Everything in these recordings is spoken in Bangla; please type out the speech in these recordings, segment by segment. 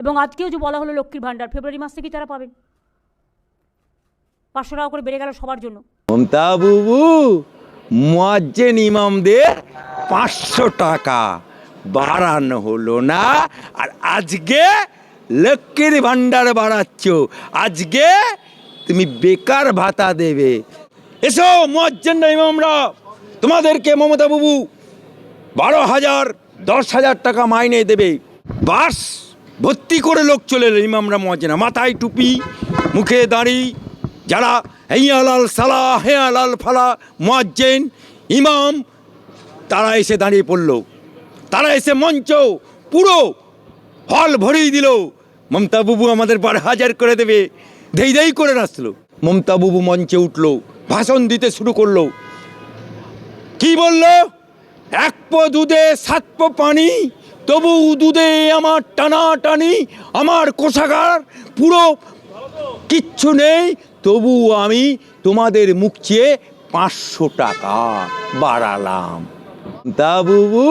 এবং আজকেও যে বলা হলো লক্ষ্মীর ভাণ্ডার, ফেব্রুয়ারি মাস থেকেই তারা পাবেন। পাঁচশো টাকা করে বেড়ে গেল সবার জন্য। মমতা বুবু, মুয়াজ্জেন ইমামদের পাঁচশো টাকা। বাড়ানো হলো না, আর আজকে লক্ষ্মীর ভাণ্ডার বাড়াচ্ছ। আজকে তুমি বেকার ভাতা দেবে। এসো মুয়াজ্জেন ইমামরা, তোমাদেরকে মমতা বাবু বারো হাজার, দশ হাজার টাকা মাইনে দেবে। বাস। ভর্তি করে লোক চলে এলো, ইমামরা মজনা মাথায় টুপি, মুখে দাড়ি, যারা হেয়ালাল সালা হেয়ালাল ফালা মোয়াজ্জেন, ইমাম, তারা এসে দাঁড়িয়ে পড়ল। তারা এসে মঞ্চ, পুরো হল ভরিয়ে দিল। মমতা বাবু আমাদের বারো হাজার করে দেবে। ধেই ধেই করে নাচলো। মমতা বাবু মঞ্চে উঠল, ভাষণ দিতে শুরু করল। কি বলল? এক পো দুধে, সাত পানি, তবু দুধে আমার টানা টানি আমার কোষাগার পুরো কিচ্ছু নেই, তবু আমি তোমাদের মুখ চেয়ে পাঁচশো টাকা বাড়ালাম। তা বুবু,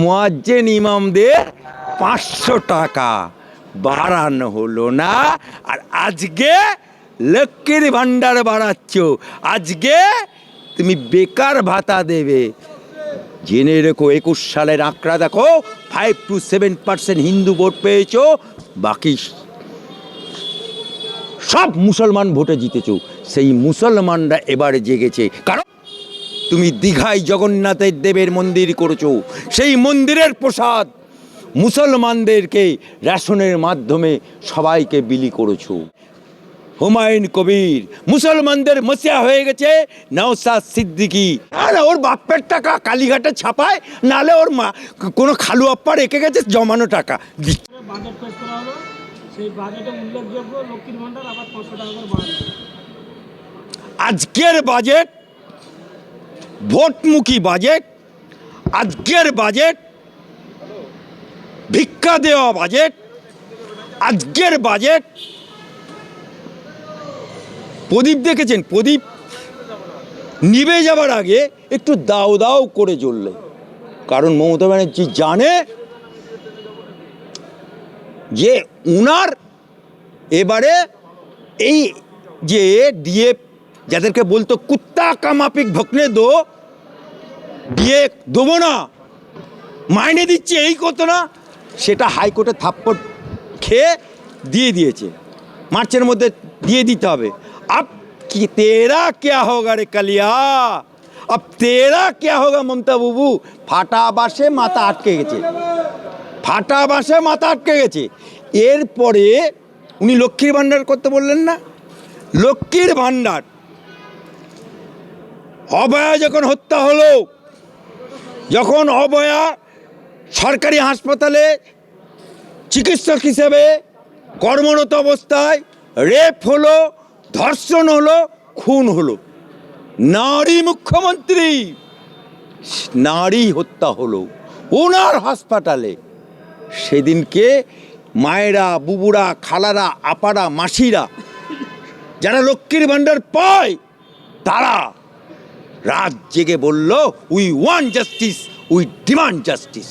মুয়াজ্জেন ইমামদের পাঁচশো টাকা বাড়ানো হলো না, আর আজকে লক্ষ্মীর ভাণ্ডার বাড়াচ্ছ। আজকে তুমি বেকার ভাতা দেবে। জেনে রেখো, একুশ সালের আঁকড়া দেখো five two seven percent Hindu vote পেয়েছ, বাকি সব মুসলমান ভোটে জিতেছো। সেই মুসলমানরা এবারে জেগেছে। কারণ তুমি দীঘায় জগন্নাথের দেবের মন্দির করেছ। সেই মন্দিরের প্রসাদ মুসলমানদেরকে রেশনের মাধ্যমে সবাইকে বিলি করেছ। হুমায়ুন কবির। মুসলমানদের মসিয়া হয়ে গেছে নওসাদ সিদ্দিকি। আর ওর বাপের টাকা কালীঘাটে ছাপায় নালে ওর মা কোনো খালু আপ্পা রেখে গেছে জমানো টাকা। বাজেট পেশ করা হলো। সেই বাজেটে উল্লেখযোগ্য লক্ষ্মীর ভাণ্ডার আবার পাঁচশো টাকা করে আজকের বাজেট ভোটমুখী বাজেট আজকের বাজেট ভিক্ষা দেওয়া বাজেট আজকের বাজেট প্রদীপ দেখেছেন? প্রদীপ নিভে যাবার আগে একটু দাও দাও করে জ্বললে। কারণ মমতা ব্যানার্জি জানে যে উনার এবারে এই যে ডিএ যাদেরকে বলতো কুত্তা কামাপিক ভকনে দো ডিএ দেবো না, মাইনে দিচ্ছে এই কত না, সেটা হাইকোর্টে থাপ্পড় খেয়ে দিয়ে দিয়েছে। মার্চের মধ্যে দিয়ে দিতে হবে। আব কি তেরা क्या होगा রে কালিয়া আব তেরা क्या होगा মমতা বাবু ফাটা বাসে মাথা আটকে গেছে ফাটা বাসে মাথা আটকে গেছে এরপরে উনি লক্ষ্মীর ভাণ্ডার করতে বললেন না লক্ষ্মীর ভাণ্ডার অবয়া যখন হত্যা হলো যখন অবয়া সরকারি হাসপাতালে চিকিৎসক হিসেবে কর্মরত অবস্থায় রেপ হলো ধর্ষণ হলো, খুন হলো। নারী মুখ্যমন্ত্রী, নারী হত্যা হলো। ওনার হাসপাতালে সেদিনকে মায়েরা, বুবুরা, খালারা, আপারা, মাসিরা, যারা লক্ষ্মীর ভাণ্ডার পায়, তারা রাত জেগে বলল we want justice we demand justice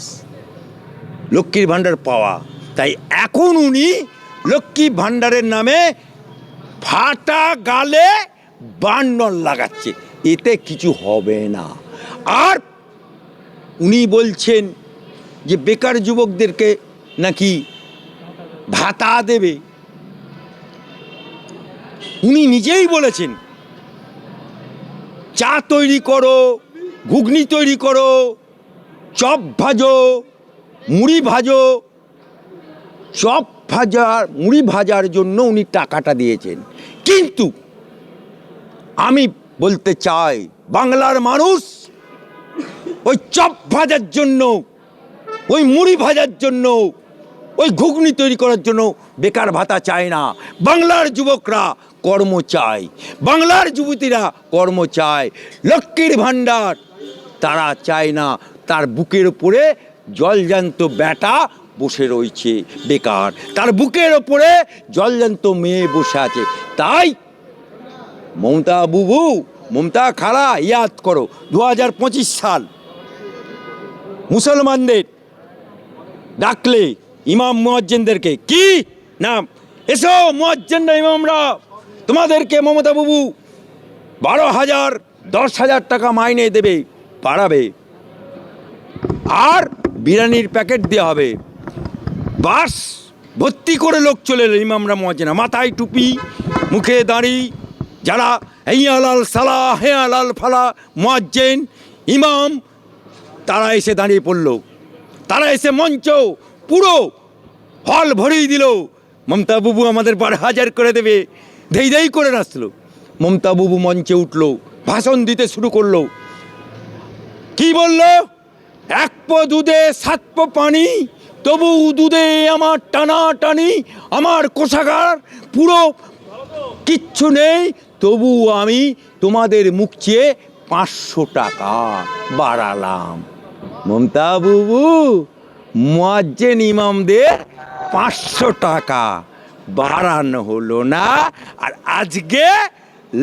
লক্ষ্মীর ভাণ্ডার পাওয়া। তাই এখন উনি লক্ষ্মী ভাণ্ডারের নামে ফাটা গালে বান্ডন লাগাচ্ছে। এতে কিছু হবে না। আর উনি বলছেন যে বেকার যুবকদেরকে নাকি ভাতা দেবে। উনি নিজেই বলেছেন, চা তৈরি করো, ঘুগনি তৈরি করো, চপ ভাজো, মুড়ি ভাজো। চপ ভাজার, মুড়ি ভাজার জন্য উনি টাকাটা দিয়েছেন। কিন্তু আমি বলতে চাই, বাংলার মানুষ ওই চপ ভাজার জন্য, ওই মুড়ি ভাজার জন্য, ওই ঘুগনি তৈরি করার জন্য বেকার ভাতা চায় না। বাংলার যুবকরা কর্ম চায়। বাংলার যুবতীরা কর্ম চায়। লক্ষ্মীর ভাণ্ডার তারা চায় না। তার বুকের উপরে জলজান্ত ব্যাটা বসে রয়েছে বেকার। তার বুকের ওপরে জলজান্ত মেয়ে বসে আছে। তাই মমতা বুবু, মমতা খাড়া, ইয়াদ করো দু হাজার পঁচিশ সাল। মুসলমানদের ডাকলে ইমাম মুয়াজ্জেনদেরকে। কি না এসো মুয়াজ্জেনরা ইমামরা। তোমাদেরকে মমতা বাবু বারো হাজার, দশ হাজার টাকা মাইনে দেবে, বাড়াবে। আর বিরিয়ানির প্যাকেট দেওয়া হবে। বাস, ভর্তি করে লোক চলে এলো ইমামরা মজেনা মাথায় টুপি, মুখে দাঁড়ি, যারা এই আলাল সালা, হে আলাল ফালা, মোয়াজ্জেন, ইমাম, তারা এসে দাঁড়িয়ে পড়ল। তারা এসে মঞ্চ, পুরো হল ভরিয়ে দিল। মমতা বাবু আমাদের বারো হাজার করে দেবে। ধেই ধেই করে নাচলো। মমতা বাবু মঞ্চে উঠল, ভাষণ দিতে শুরু করল। কি বলল? এক পো দুধে, সাত পো পানি, তবু দুধে আমার টানা টানি আমার কোষাগার পুরো কিচ্ছু নেই, তবু আমি তোমাদের মুখ চেয়ে পাঁচশো টাকা বাড়ালাম। মমতা বুবু, মোয়াজ্জেন ইমামদের পাঁচশো টাকা বাড়ানো হলো না, আর আজকে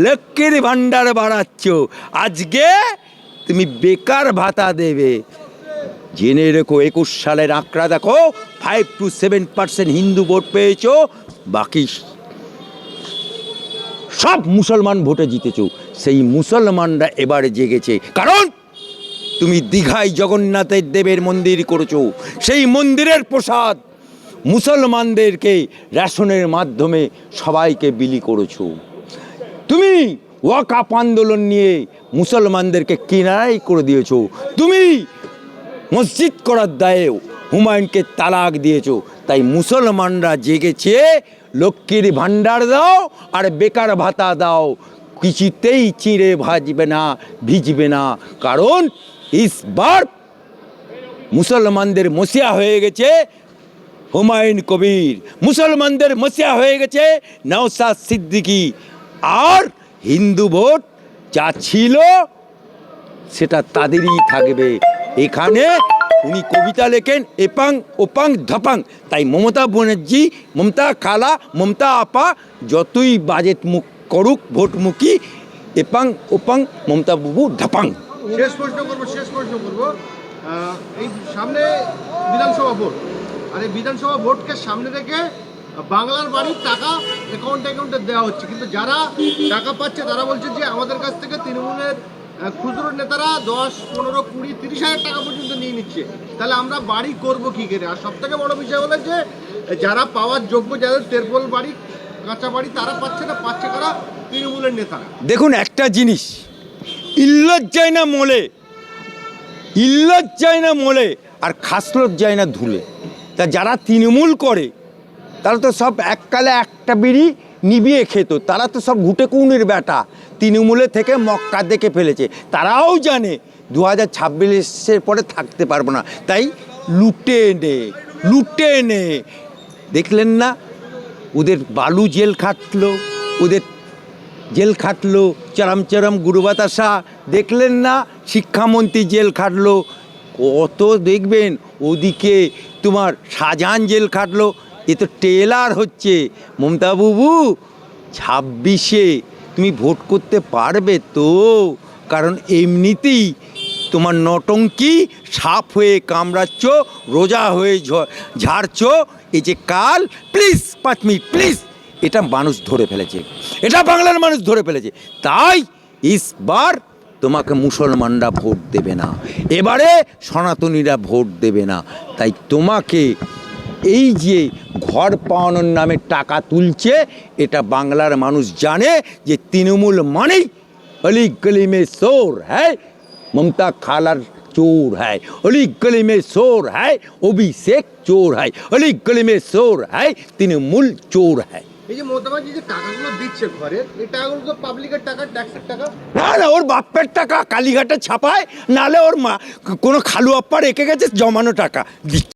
লক্ষ্মীর ভাণ্ডার বাড়াচ্ছ। আজকে তুমি বেকার ভাতা দেবে। জেনে রেখো, একুশ সালের আঁকড়া দেখো। Five two seven percent Hindu vote পেয়েছ। বাকি সব মুসলমান ভোটে জিতেছো। সেই মুসলমানরা এবারে জেগেছে। কারণ তুমি দীঘায় জগন্নাথের দেবের মন্দির করেছ। সেই মন্দিরের প্রসাদ মুসলমানদেরকে রেশনের মাধ্যমে সবাইকে বিলি করেছ। তুমি ওয়াকাপ আন্দোলন নিয়ে মুসলমানদেরকে কিনারাই করে দিয়েছ। তুমি মসজিদ করার দায়ে হুমায়ুনকে তালাক দিয়েছ। তাই মুসলমানরা জেগেছে, লক্ষ্মীর ভাণ্ডার দাও আর বেকার ভাতা দাও। কিছুতেই চিঁড়ে ভাজবে না, ভিজবে না। কারণ ইসবার মুসলমানদের মসিয়া হয়ে গেছে হুমায়ুন কবির। মুসলমানদের মসিয়া হয়ে গেছে নওসাদ সিদ্দিকী। আর হিন্দু ভোট যা ছিল, সেটা তাদেরই থাকবে। এখানে উনি কবিতা লেখেন, এপাং, ওপাং, ধপাং। তাই মমতা ব্যানার্জি মমতা খালা, মমতা আপা, যতই বাজেট মুখ করুক, ভোটমুখী, এপাং, ওপাং, মমতা বাবু, ধাপাং। শেষ প্রশ্ন করব, শেষ প্রশ্ন করব। এই সামনে বিধানসভা ভোট। আর এই বিধানসভা ভোটকে সামনে রেখে বাংলার বাড়ির টাকা অ্যাকাউন্ট অ্যাকাউন্টে দেওয়া হচ্ছে। কিন্তু যারা টাকা পাচ্ছে, তারা বলছে যে আমাদের কাছ থেকে তৃণমূলের খুচরো নেতারা দশ, পনেরো, কুড়ি, তিরিশ হাজার টাকা পর্যন্ত নিয়ে নিচ্ছে। তাহলে আমরা বাড়ি করব কি করে? আর সব থেকে বড় বিষয় হলো যে, যারা পাওয়ার যোগ্য, যাদের তেরপোল বাড়ি, কাঁচা বাড়ি, তারা পাচ্ছে না, পাচ্ছে কারা? তৃণমূলের নেতারা। দেখুন, একটা জিনিস। ইল্লত যায় না মোলে। ইল্লত যায় না মোলে, আর খাসলত যায় না ধুলে। তা যারা তৃণমূল করে তারা তো সব এককালে একটা বিড়ি নিবিয়ে খেত। তারা তো সব ঘুটে কুনির বেটা। তৃণমূলে থেকে মক্কা দেখে ফেলেছে। তারাও জানে দু হাজার ছাব্বিশের পরে থাকতে পারব না। তাই লুটে নে লুটে নে। দেখলেন না? ওদের বালু জেল খাটলো, ওদের জেল খাটলো, চরম চরম গুরু বাতাসা দেখলেন না? শিক্ষামন্ত্রী জেল খাটলো। কত দেখবেন? ওদিকে তোমার শাহজাহান জেল খাটলো। এ তো টেলার হচ্ছে। মমতা বাবু ছাব্বিশে তুমি ভোট করতে পারবে তো? কারণ এমনিতেই তোমার নটঙ্কি সাপ হয়ে কামড়াচ্ছ, রোজা হয়ে ঝাড়ছ। এই যে কাল, প্লিজ পাঁচ মিনিট, প্লিজ। এটা মানুষ ধরে ফেলেছে। এটা বাংলার মানুষ ধরে ফেলেছে। তাই ইসবার তোমাকে মুসলমানরা ভোট দেবে না। এবারে সনাতনীরা ভোট দেবে না। তাই তোমাকে এই যে ঘর পাওয়ানোর নামে টাকা তুলছে এটা বাংলার মানুষ জানে যে তৃণমূল মানেই অলি গলি মে শোর হ্যাঁ ममता खाला चोर है अली गली में शोर है अभिषेक चोर है अली गली में शोर है तृणमूल चोर है এই যে মমতাবাজি যে টাকাগুলো দিচ্ছে ঘরে এই টাকাগুলো তো পাবলিকের টাকা ট্যাক্সের টাকা না না ওর বাপের টাকা কালীঘাটে ছাপায় নালে ওর মা কোনো খালু আপ্পা রেখে গেছে জমানো টাকা দিচ্ছে